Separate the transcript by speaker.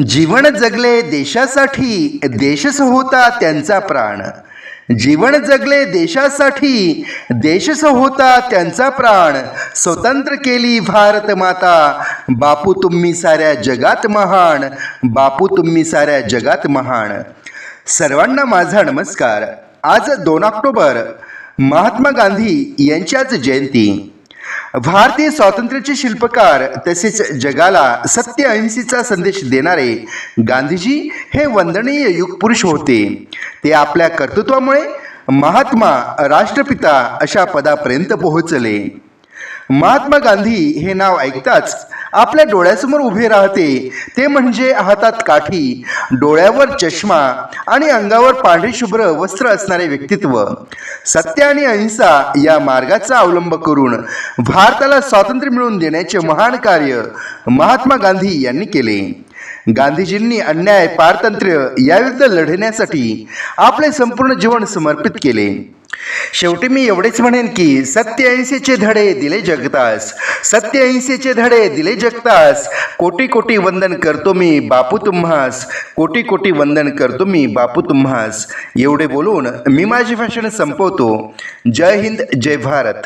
Speaker 1: जीवन जगले देशासाठी देशच होता त्यांचा प्राण. जीवन जगले देशासाठी देशच होता त्यांचा प्राण. स्वतंत्र केली भारत माता. बापू तुम्ही साऱ्या जगात महान. बापू तुम्ही साऱ्या जगात महान. सर्वांना माझा नमस्कार. आज दोन ऑक्टोबर. महात्मा गांधी यांच्याच जयंती. भारतीय स्वातंत्र्याचे शिल्पकार तसेच जगाला सत्य अहिंसेचा संदेश देणारे गांधीजी हे वंदनीय युगपुरुष होते. ते आपल्या कर्तृत्वामुळे महात्मा राष्ट्रपिता अशा पदापर्यंत पोहोचले. महात्मा गांधी हे नाव ऐकताच आपल्या डोळ्यासमोर उभे राहते. ते म्हणजे हातात काठी डोळ्यावर चष्मा आणि अंगावर पांढरे शुभ्र वस्त्र असणारे व्यक्तित्व. सत्य आणि अहिंसा या मार्गाचा अवलंब करून भारताला स्वातंत्र्य मिळवून देण्याचे महान कार्य महात्मा गांधी यांनी केले. गांधीजींनी अन्याय पारतंत्र्य याविरुद्ध लढण्यासाठी आपले संपूर्ण जीवन समर्पित केले. शेवटी मी एवढेच म्हणेन की सत्य अहिंसेचे धडे दिले जगतास. सत्य अहिंसेचे धडे दिले जगतास. कोटी कोटी वंदन करतो मी बापू तुम्हास. कोटी कोटी वंदन करतो मी बापू तुम्हास. एवढे बोलून मी माझे भाषण संपवतो. जय हिंद जय भारत.